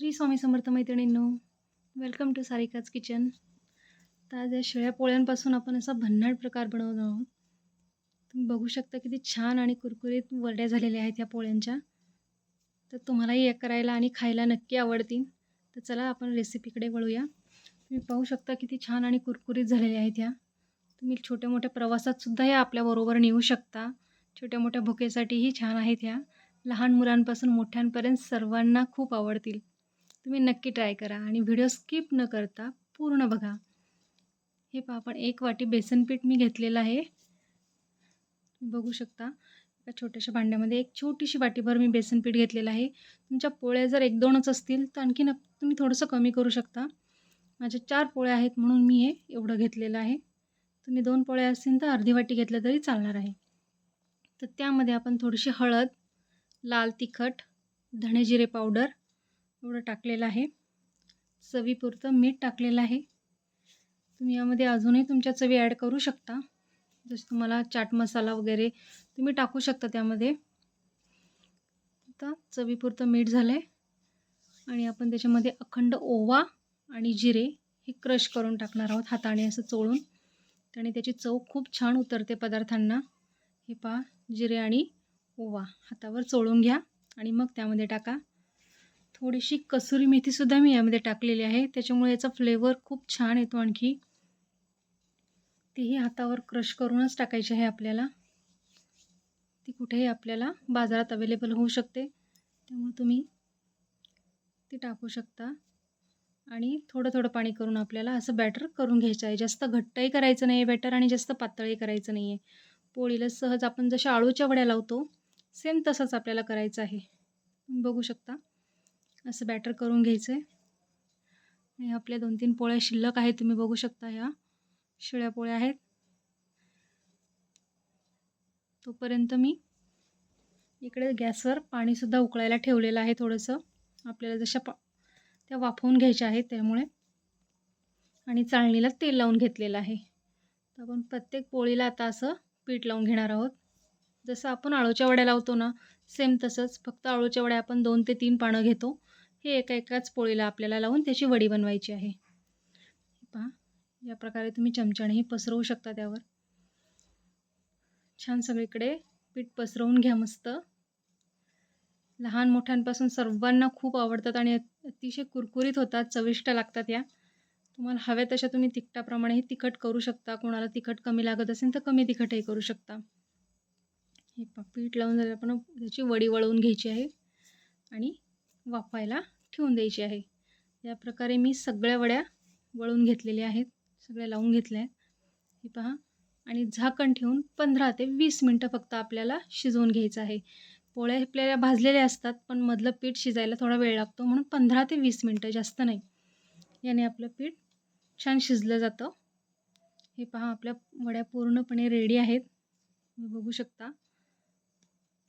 श्री स्वामी समर्थ मैत्रिणींनो welcome to Sarika's kitchen तर आज या शिळ्या पोळ्यांपासून आपण असा भन्नाट प्रकार बनवत आहोत. तुम्ही बघू शकता किती छान आणि कुरकुरीत वरड्या झालेल्या आहेत या पोळ्यांच्या. तर तुम्हालाही या करायला आणि खायला नक्की आवडतील. तर चला आपण रेसिपीकडे वळूया. तुम्ही पाहू शकता किती छान आणि कुरकुरीत झालेल्या आहेत ह्या तुम्ही छोट्या मोठ्या प्रवासातसुद्धा या आपल्याबरोबर नेऊ शकता. छोट्या मोठ्या भुकेसाठीही छान आहेत ह्या लहान मुलांपासून मोठ्यांपर्यंत सर्वांना खूप आवडतील. तुम्ही नक्की ट्राय करा आणि व्हिडिओ स्किप न करता पूर्ण बघा. हे पहा आपण एक वाटी बेसन पीठ मी घेतलेलं आहे. बघू शकता एका छोट्याशा भांड्यामध्ये एक छोटीशी वाटीभर मी बेसन पीठ घेतलेलं आहे. तुमच्या पोळ्या जर एक दोनच असतील तर आणखीन तुम्ही थोडंसं कमी करू शकता. माझ्या चार पोळ्या आहेत म्हणून मी हे एवढं घेतलेलं आहे. तुम्ही दोन पोळ्या असतील तर अर्धी वाटी घेतलं तरी चालणार आहे. तर त्यामध्ये आपण थोडीशी हळद लाल तिखट धणे जिरे पावडर एवढं टाकलेलं आहे. चवीपुरतं मीठ टाकलेलं आहे. तुम्ही यामध्ये अजूनही तुमच्या चवी ॲड करू शकता. जसं तुम्हाला चाट मसाला वगैरे तुम्ही टाकू शकता त्यामध्ये. आता चवीपुरतं मीठ झालं आहे आणि आपण त्याच्यामध्ये अखंड ओवा आणि जिरे हे क्रश करून टाकणार आहोत हाताने असं चोळून. त्याने त्याची चव खूप छान उतरते पदार्थांना. हे पहा जिरे आणि ओवा हातावर चोळून घ्या आणि मग त्यामध्ये टाका. थोडीशी कसुरी मेथीसुद्धा मी यामध्ये टाकलेली आहे. त्याच्यामुळे याचा फ्लेवर खूप छान येतो आणखी. तीही हातावर क्रश करूनच टाकायची आहे आपल्याला. ती कुठेही आपल्याला बाजारात अवेलेबल होऊ शकते. त्यामुळे तुम्ही ती टाकू शकता. आणि थोडं थोडं पाणी करून आपल्याला असं बॅटर करून घ्यायचं आहे. जास्त घट्टही करायचं नाही आहे बॅटर आणि जास्त पातळही करायचं नाही आहे पोळीला सहज आपण जशा आळूच्या वड्या लावतो सेम तसंच आपल्याला करायचं आहे. बघू शकता. असं बॅटर करून घ्यायचं आहे आणि आपल्या दोन तीन पोळ्या शिल्लक आहेत तुम्ही बघू शकता ह्या. शिळ्या पोळ्या आहेत. तोपर्यंत मी इकडे गॅसवर पाणीसुद्धा उकळायला ठेवलेलं आहे थोडंसं. आपल्याला जशा पा त्या वाफवून घ्यायच्या आहेत त्यामुळे. आणि चाळणीला तेल लावून घेतलेलं आहे. तर आपण प्रत्येक पोळीला आता असं पीठ लावून घेणार आहोत. जसं आपण आळूच्या वड्या लावतो ना सेम तसंच. फक्त आळूच्या वड्या आपण दोन ते तीन पानं घेतो. हे एका एकाच पोळीला आपल्याला लावून त्याची वडी बनवायची आहे. पहा या प्रकारे तुम्ही चमच्यानेही पसरवू शकता त्यावर. छान सगळीकडे पीठ पसरवून घ्या मस्त. लहान मोठ्यांपासून सर्वांना खूप आवडतात आणि अतिशय कुरकुरीत होतात चविष्ट लागतात या. तुम्हाला हव्या तशा तुम्ही तिखटाप्रमाणेही तिखट करू शकता. कोणाला तिखट कमी लागत असेल तर कमी तिखटही करू शकता. हे पीठ लावून झालं आपण त्याची वडी वळवून घ्यायची आहे. आणि वाफायला ठेवून द्यायची आहे. या प्रकारे मी सगळ्या वड्या वळून घेतलेल्या आहेत. सगळ्या लावून घेतल्या आहेत. हे पहा. आणि झाकण ठेवून पंधरा ते वीस मिनटं फक्त आपल्याला शिजवून घ्यायचं आहे. पोळ्या आपल्याला भाजलेल्या असतात पण मधलं पीठ शिजायला थोडा वेळ लागतो म्हणून पंधरा ते वीस मिनटं जास्त नाही. याने आपलं पीठ छान शिजलं जातं. हे पहा आपल्या वड्या पूर्णपणे रेडी आहेत. बघू शकता.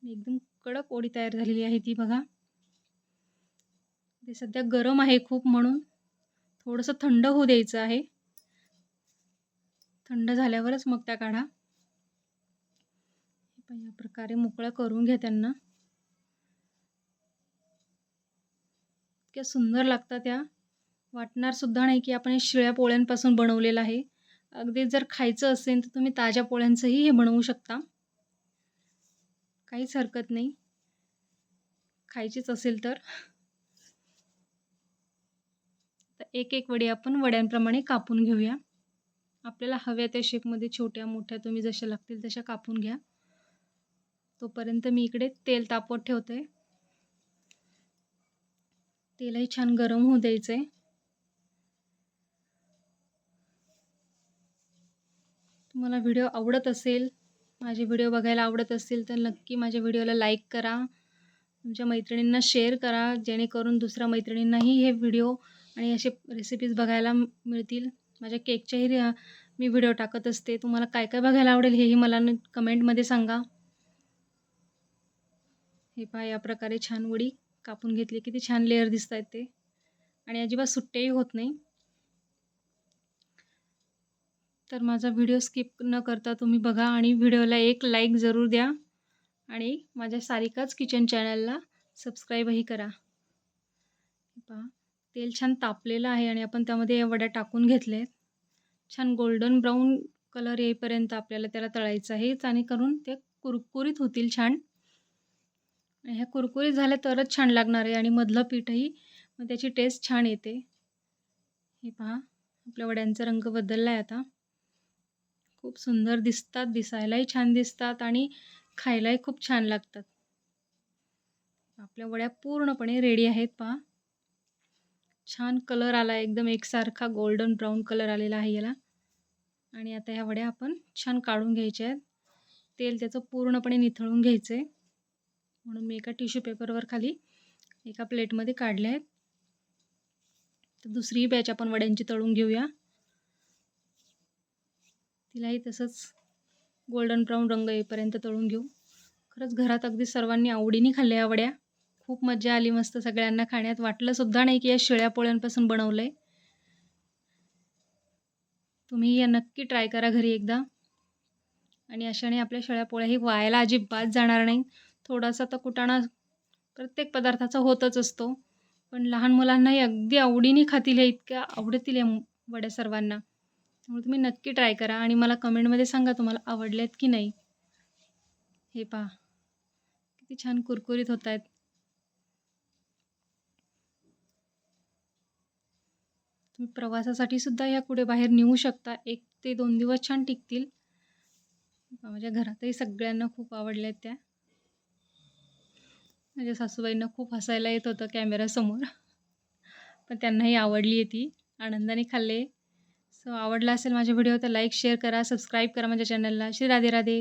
एकदम कडक ओडी तयार झालेली आहे ती बघा. ते सध्या गरम आहे खूप म्हणून. थोडंसं थंड होऊ द्यायचं आहे. थंड झाल्यावरच मग त्या काढा. या प्रकारे मोकळं करून घ्या त्यांना. इतक्या सुंदर लागतात त्या. वाटणार सुद्धा नाही की आपण हे शिळ्या पोळ्यांपासून बनवलेलं आहे. अगदी जर खायचं असेल तर तुम्ही ताज्या पोळ्यांचंही हे बनवू शकता. काहीच हरकत नाही. खायचीच असेल तर. एक एक वडी आपण वड्यांप्रमाणे कापून घेऊया. आपल्याला हव्या त्या शेपमध्ये छोट्या मोठ्या तुम्ही जशा लागतील तशा कापून घ्या. तोपर्यंत मी इकडे तेल तापवत ठेवते. तेलही छान गरम होऊ द्यायचं आहे तुम्हाला व्हिडिओ आवडत असेल माझे व्हिडिओ बघायला आवडत असतील तर नक्की माझ्या व्हिडिओला लाईक करा. तुमच्या मैत्रिणींना शेअर करा जेणेकरून दुसऱ्या मैत्रिणींनाही हे व्हिडिओ आणि असे रेसिपीज बघायला मिळतील. माझ्या केकच्याही मी व्हिडिओ टाकत असते. तुम्हाला काय काय बघायला आवडेल हेही मला कमेंटमध्ये सांगा. हे पहा या प्रकारे छान वडी कापून घेतली. किती छान लेअर दिसत आहेत ते. आणि अजिबात सुट्टेही होत नाही. तर माझा व्हिडिओ स्किप न करता तुम्ही बघा आणि व्हिडिओला एक लाईक जरूर द्या. आणि माझ्या सारिकाच किचन चॅनलला सबस्क्राईबही करा. पहा. तेल छान तापलेलं आहे आणि आपण त्यामध्ये या वड्या टाकून घेतल्या आहेत छान गोल्डन ब्राऊन कलर येईपर्यंत आपल्याला त्याला तळायचं आहे. आणि करून ते कुरकुरीत होतील छान. आणि ह्या कुरकुरीत झाल्या तरच छान लागणार आहे आणि मधलं पीठही मग त्याची टेस्ट छान येते. हे पहा आपल्या वड्यांचा रंग बदलला आहे आता. खूप सुंदर दिसतात दिसायलाही छान दिसतात आणि खायलाही खूप छान लागतात. आपल्या वड्या पूर्णपणे रेडी आहेत पहा. छान कलर आला एकदम एकसारखा गोल्डन ब्राऊन कलर आलेला आहे याला. आणि आता ह्या वड्या आपण छान काढून घ्यायच्या आहेत. तेल त्याचं पूर्णपणे निथळून घ्यायचं आहे म्हणून मी एका टिश्यू पेपरवर खाली एका प्लेटमध्ये काढल्या आहेत. तर दुसरी बॅच आपण वड्यांची तळून घेऊया. तिलाही तसंच गोल्डन ब्राऊन रंग येईपर्यंत तळून घेऊ. खरंच घरात अगदी सर्वांनी आवडीने खाल्ल्या या वड्या. खूप मजा आली मस्त सगळ्यांना खाण्यात. वाटलं सुद्धा नाही की या शिळ्या पोळ्यांपासून बनवलं आहे तुम्ही या नक्की ट्राय करा घरी एकदा. आणि अशाने आपल्या शिळ्या पोळ्याही वायाला अजिबात जाणार नाही थोडासा तर कुटाणा प्रत्येक पदार्थाचा होतच असतो. पण लहान मुलांनाही अगदी आवडीने खातील हे इतक्या आवडतील या वड्या सर्वांना. त्यामुळे तुम्ही नक्की ट्राय करा आणि मला कमेंटमध्ये सांगा तुम्हाला आवडल्यात की नाही. हे पहा. किती छान कुरकुरीत होत आहेत तुम्ही प्रवासासाठी सुद्धा ह्या कुठे बाहेर नेऊ शकता. एक ते दोन दिवस छान टिकतील. माझ्या घरातही सगळ्यांना खूप आवडल्या आहेत त्या. माझ्या सासूबाईंना खूप हसायला येत होतं कॅमेरासमोर पण त्यांनाही आवडली आहे ती. आनंदाने खाल्ले. सो आवडला असेल माझा व्हिडिओ तर लाईक शेअर करा सबस्क्राईब करा माझ्या चॅनलला श्री राधे राधे.